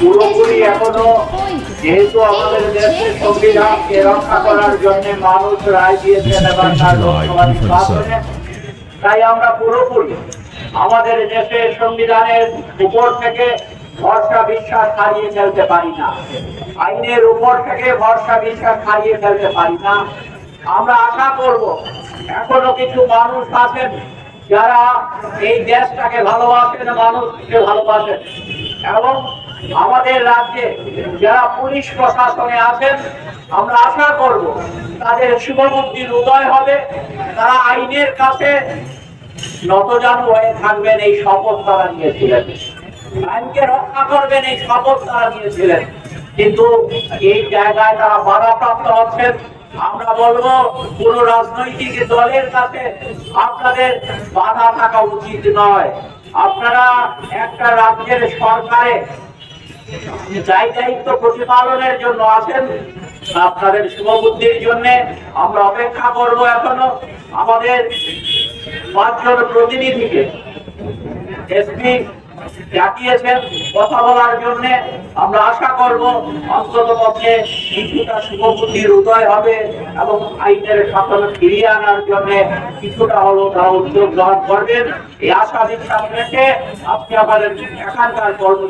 পুরোপুরি এখনও যেহেতু আমাদের দেশের সংবিধানকে রক্ষা করার জন্য মানুষ রায় দিয়েছেন এবং তার তাই আমরা পুরোপুরি আমাদের দেশের সংবিধানের উপর থেকে ভরসা বিশ্বাস হারিয়ে ফেলতে পারি না। আইনের উপর থেকে ভরসা বিশ্বাস হারিয়ে ফেলতে পারি না। আমরা আশা করব এখনও কিছু মানুষ আছেন যারা এই দেশটাকে ভালোবাসেন মানুষকে ভালোবাসেন। এবং আমাদের রাজ্যে যারা পুলিশ প্রশাসনে আছেন, আমরা আশা করব তাদের শুভবুদ্ধির উদয় হবে। তারা আইনের কাছে নতজানু হয়ে থাকবেন এই শপথ তারা নিয়েছিলেন। আইনকে রক্ষা করবেন এই শপথ তারা নিয়েছিলেন। কিন্তু এই জায়গায় তারা বাধাপ্রাপ্ত হচ্ছেন। আমরা বলব, কোন রাজনৈতিক দলের কাছে আপনাদের বাধা থাকা উচিত নয়। আপনারা একটা রাজ্যের সরকারে দায়ী দায়িত্ব প্রতিপালনের জন্য আছেন, আপনাদের শুভবুদ্ধির জন্য আমরা অপেক্ষা করব এখনও। আমাদের পাঁচজন প্রতিনিধিকে, এসপি কথা বলার জন্য আমরা আশা করব অন্তত পক্ষে কিছুটা শুভবুদ্ধির উদয় হবে এবং আইনের ফিরিয়ে আনার জন্য কিছুটা হলো তারা উদ্যোগ গ্রহণ করবেন। এই আশা বিশ্বাস রেখে আপনি আমাদের এখানকার কর্ম